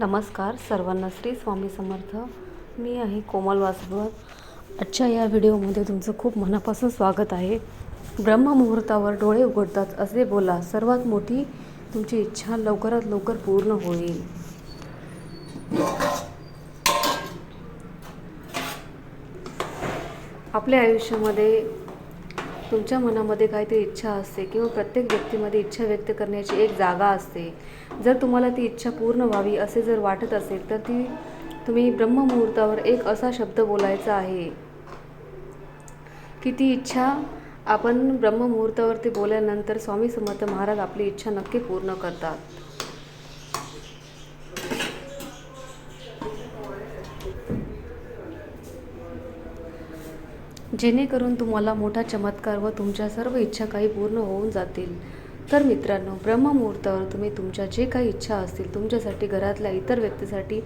नमस्कार सर्वांना श्री स्वामी समर्थ. मी आहे कोमल वासवत आजच्या या व्हिडिओमध्ये तुमचं खूप मनापासून स्वागत आहे. ब्रह्ममुहूर्तावर डोळे उघडतात असे बोला सर्वात मोठी तुमची इच्छा लवकरात लवकर पूर्ण होईल. आपल्या आयुष्यामध्ये तुमच्या मनामध्ये काहीतरी इच्छा असते किंवा प्रत्येक व्यक्तीमध्ये इच्छा व्यक्त करण्याची एक जागा असते. जर तुम्हाला ती इच्छा पूर्ण व्हावी असे जर वाटत असेल तर ती तुम्ही ब्रह्ममुहूर्तावर एक असा शब्द बोलायचा आहे की ती इच्छा आपण ब्रह्ममुहूर्तावरती बोलल्यानंतर स्वामी समर्थ महाराज आपली इच्छा नक्की पूर्ण करतात. जेणेकरून तुम्हाला मोठा चमत्कार व तुमच्या सर्व इच्छा काही पूर्ण होऊन जातील. तर मित्रांनो ब्रह्ममुहूर्तावर तुम्ही तुमच्या जे काही इच्छा असतील तुमच्यासाठी घरातल्या इतर व्यक्तीसाठी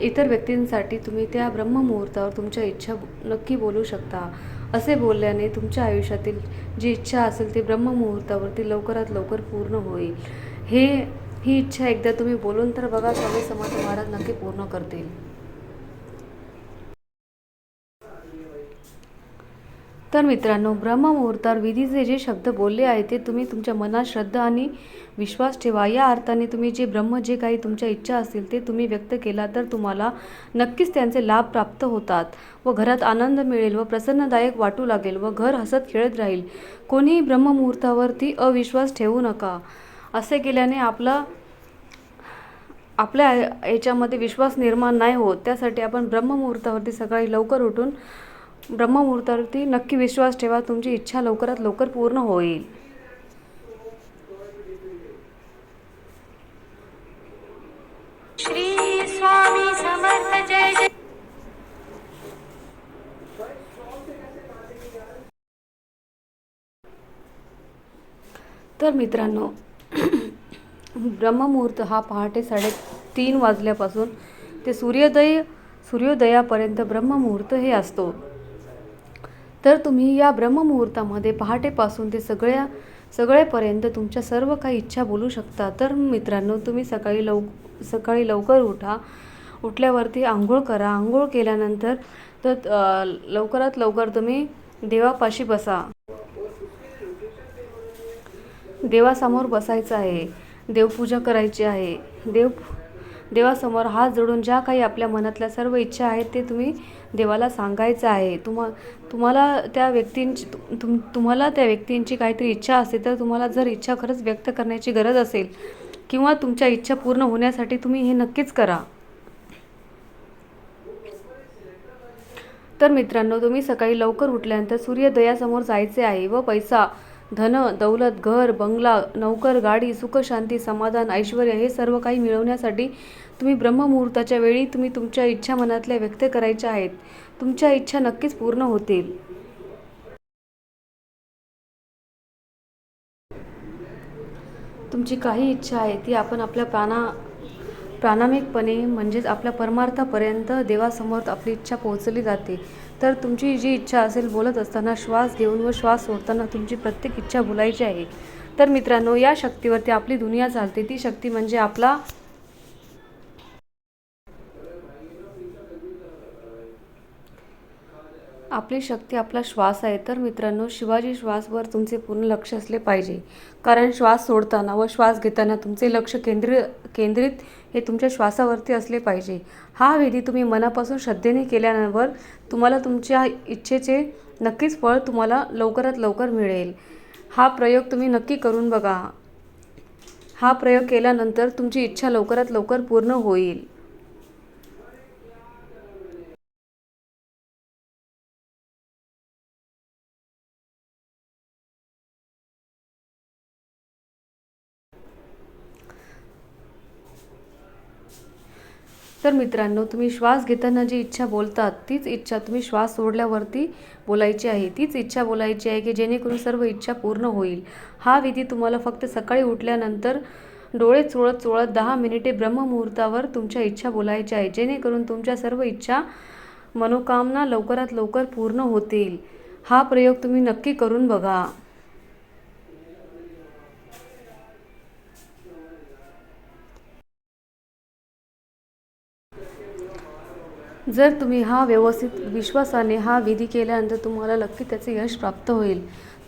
इतर व्यक्तींसाठी तुम्ही त्या ब्रह्ममुहूर्तावर तुमच्या इच्छा नक्की बोलू शकता. असे बोलल्याने तुमच्या आयुष्यातील जी इच्छा असेल ती ब्रह्ममुहूर्तावरती लवकरात लवकर पूर्ण होईल. हे ही इच्छा एकदा तुम्ही बोलून तर बघा स्वामी समाज महाराज नक्की पूर्ण करतील. तर मित्रांनो ब्रह्ममुहूर्तावर विधीचे जे शब्द बोलले आहे ते तुम्ही तुमच्या मनात श्रद्धा आणि विश्वास ठेवा. या अर्थाने तुम्ही जे ब्रह्म जे काही तुमच्या इच्छा असतील ते तुम्ही व्यक्त केला तर तुम्हाला नक्कीच त्यांचे लाभ प्राप्त होतात व घरात आनंद मिळेल व प्रसन्नदायक वाटू लागेल व घर हसत खेळत राहील. कोणीही ब्रह्ममुहूर्तावरती अविश्वास ठेवू नका. असे केल्याने आपला आपल्या याच्यामध्ये विश्वास निर्माण नाही होत. त्यासाठी आपण ब्रह्ममुहूर्तावरती सकाळी लवकर उठून ब्रह्ममुहूर्तावरती नक्की विश्वास ठेवा. तुमची इच्छा लवकरात लवकर पूर्ण होईल. श्री स्वामी समर्थ जय जय. तर मित्रांनो ब्रह्ममुहूर्त हा पहाटे साडेतीन वाजल्यापासून ते सूर्योदय सूर्योदयापर्यंत ब्रह्ममुहूर्त हे असतो. तर तुम्ही या ब्रह्ममुहूर्तामध्ये पहाटेपासून ते सगळ्या सगळेपर्यंत तुमच्या सर्व काही इच्छा बोलू शकता. तर मित्रांनो तुम्ही सकाळी लव सकाळी लवकर उठा. उठल्यावरती आंघोळ करा. आंघोळ केल्यानंतर तर लवकरात लवकर तुम्ही देवापाशी बसा. देवासमोर बसायचं आहे. देवपूजा करायची आहे. देव देवासमोर हात जोडून ज्या काही आपल्या मनातल्या सर्व इच्छा आहेत ते तुम्ही देवाला सांगायचं आहे. तुम्हा तुम्हाला त्या व्यक्तींची तुम तुम्हाला त्या व्यक्तींची काहीतरी इच्छा असेल तर तुम्हाला जर इच्छा खरंच व्यक्त करण्याची गरज असेल किंवा तुमच्या इच्छा पूर्ण होण्यासाठी तुम्ही हे नक्कीच करा. तर मित्रांनो तुम्ही सकाळी लवकर उठल्यानंतर सूर्योदयासमोर जायचे आहे व पैसा धन दौलत घर बंगला नौकर गाडी सुख शांती समाधान ऐश्वर हे सर्व काही मिळवण्यासाठी तुम्ही ब्रह्ममुहूर्ताच्या वेळी तुम्ही तुमच्या इच्छा मनातल्या व्यक्त करायच्या आहेत. तुमच्या इच्छा नक्कीच पूर्ण होतील. तुमची काही इच्छा आहे ती आपण आपल्या प्राणा प्रामाणिकपणे म्हणजेच आपल्या परमार्थापर्यंत देवासमोर आपली इच्छा पोहोचली जाते. तर तुमची जी इच्छा असेल बोलत असताना श्वास घेऊन व श्वास सोडताना तुमची प्रत्येक इच्छा बोलायची आहे. तर मित्रांनो या शक्तीवरती आपली दुनिया चालते. ती शक्ती म्हणजे आपला आपली शक्ती आपला श्वास आहे. तर मित्रांनो शिवाजी श्वासवर तुमचे पूर्ण लक्ष असले पाहिजे. कारण श्वास सोडताना व श्वास घेताना तुमचे लक्ष केंद्रीय केंद्रित हे तुमच्या श्वासावरती असले पाहिजे. हा विधी तुम्ही मनापासून श्रद्धेने केल्यावर तुम्हाला तुमच्या इच्छेचे नक्कीच फळ तुम्हाला लवकरात लवकर मिळेल. हा प्रयोग तुम्ही नक्की करून बघा. हा प्रयोग केल्यानंतर तुमची इच्छा लवकरात लवकर पूर्ण होईल. तर मित्रांनो तुम्ही श्वास घेताना जी इच्छा बोलतात तीच इच्छा तुम्ही श्वास सोडल्यावरती बोलायची आहे. तीच इच्छा बोलायची आहे की जेणेकरून सर्व इच्छा पूर्ण होईल. हा विधी तुम्हाला फक्त सकाळी उठल्यानंतर डोळे चोळत चोळत दहा मिनिटे ब्रह्ममुहूर्तावर तुमच्या इच्छा बोलायच्या आहे. जेणेकरून तुमच्या सर्व इच्छा मनोकामना लवकरात लवकर पूर्ण होतील. हा प्रयोग तुम्ही नक्की करून बघा. जर तुम्ही हा व्यवस्थित विश्वासाने हा विधी केल्यानंतर तुम्हाला नक्की त्याचे यश प्राप्त होईल.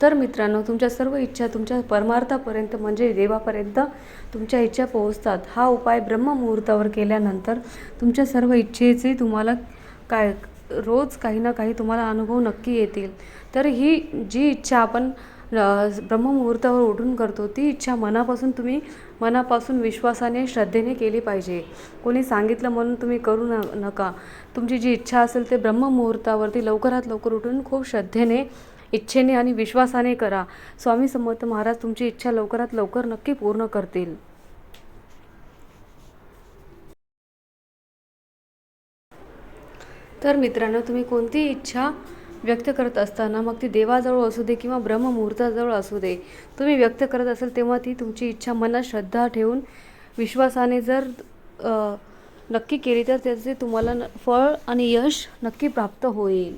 तर मित्रांनो तुमच्या सर्व इच्छा तुमच्या परमार्थापर्यंत म्हणजे देवापर्यंत तुमच्या इच्छा पोहोचतात. हा उपाय ब्रह्ममुहूर्तावर केल्यानंतर तुमच्या सर्व इच्छेचे तुम्हाला काय रोज काही ना काही तुम्हाला अनुभव नक्की येतील. तर ही जी इच्छा आपण ब्रह्ममुहूर्तावर उठून करतो. ती इच्छा मनापासून तुम्ही मनापासून विश्वासाने श्रद्धेने केली पाहिजे. कोणी सांगितलं म्हणून तुम्ही करू न नका. तुमची जी इच्छा असेल ते ब्रह्ममुहूर्तावरती लवकरात लवकर उठून खूप श्रद्धेने इच्छेने आणि विश्वासाने करा. स्वामी समर्थ महाराज तुमची इच्छा लवकरात लवकर नक्की पूर्ण करतील. तर मित्रांनो तुम्ही कोणती इच्छा व्यक्त करत असताना मग ती देवाजवळ असू दे किंवा ब्रह्ममुहूर्ताजवळ असू दे तुम्ही व्यक्त करत असाल तेव्हा ती तुमची इच्छा मनात श्रद्धा ठेवून विश्वासाने जर नक्की केली तर त्याचे तुम्हाला फळ आणि यश नक्की प्राप्त होईल.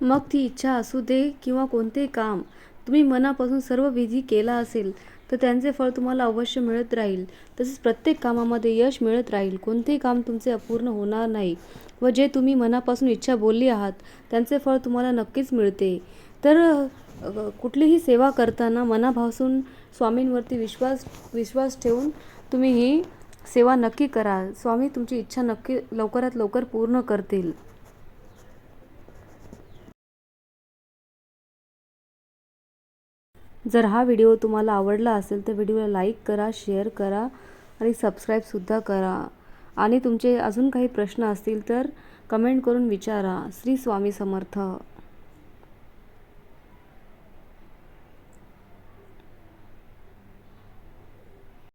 मग ती इच्छा असू दे किंवा कोणते काम तुम्ही मनापासून सर्व विधी केला असेल तर त्यांचे फळ तुम्हाला अवश्य मिळत राहील. तसेच प्रत्येक कामामध्ये यश मिळत राहील. कोणतेही काम तुमचे अपूर्ण होणार नाही व जे तुम्ही मनापासून इच्छा बोलली आहात त्यांचे फळ तुम्हाला नक्कीच मिळते. तर कुठलीही सेवा करताना मनापासून स्वामींवरती विश्वास विश्वास ठेवून तुम्ही ही सेवा नक्की करा. स्वामी तुमची इच्छा नक्की लवकरात लवकर पूर्ण करतील. जर हा व्हिडिओ तुम्हाला आवडला असेल तर व्हिडिओला लाईक करा शेअर करा आणि सबस्क्राईबसुद्धा करा. आणि तुमचे अजून काही प्रश्न असतील तर कमेंट करून विचारा. श्री स्वामी समर्थ.